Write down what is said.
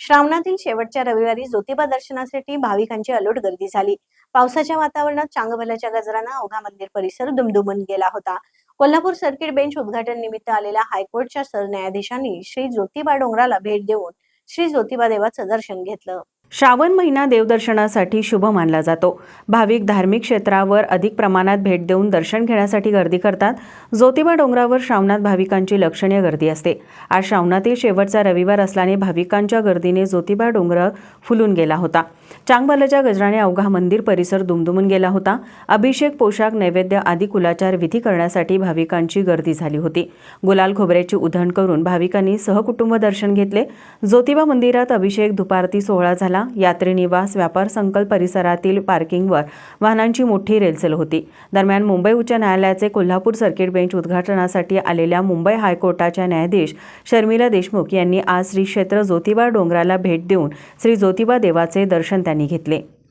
श्रावणातील शेवटच्या रविवारी ज्योतिबा दर्शनासाठी भाविकांची अलोट गर्दी झाली. पावसाच्या वातावरणात चांगभल्याच्या गजरानं अवघा मंदिर परिसर दुमदुमून गेला होता. कोल्हापूर सर्किट बेंच उद्घाटन निमित्त आलेल्या हायकोर्टच्या सरन्यायाधीशांनी श्री ज्योतिबा डोंगराला भेट देऊन श्री ज्योतिबा देवाचं दर्शन घेतलं. श्रावण महिना देवदर्शनासाठी शुभ मानला जातो. भाविक धार्मिक क्षेत्रावर अधिक प्रमाणात भेट देऊन दर्शन घेण्यासाठी गर्दी करतात. ज्योतिबा डोंगरावर श्रावणात भाविकांची लक्षणीय गर्दी असते. आज श्रावणातील शेवटचा रविवार असल्याने भाविकांच्या गर्दीने ज्योतिबा डोंगर फुलून गेला होता. चांगबालाच्या गजराने अवघा मंदिर परिसर दुमदुमून गेला होता. अभिषेक पोशाख नैवेद्य आदी कुलाचार विधी करण्यासाठी भाविकांची गर्दी झाली होती. गुलाल खोबऱ्याची उधण करून भाविकांनी सहकुटुंब दर्शन घेतले. ज्योतिबा मंदिरात अभिषेक दुपारती सोहळा झाला. यात्री निवास व्यापार संकल्प परिसरातील पार्किंगवर वाहनांची मोठी रेलचेल होती. दरम्यान मुंबई उच्च न्यायालयाचे कोल्हापूर सर्किट बेंच उद्घाटनासाठी आलेल्या मुंबई हायकोर्टाच्या न्यायाधीश शर्मिला देशमुख यांनी आज श्री क्षेत्र ज्योतिबा डोंगराला भेट देऊन श्री ज्योतिबा देवाचे दर्शन त्यांनी घेतले.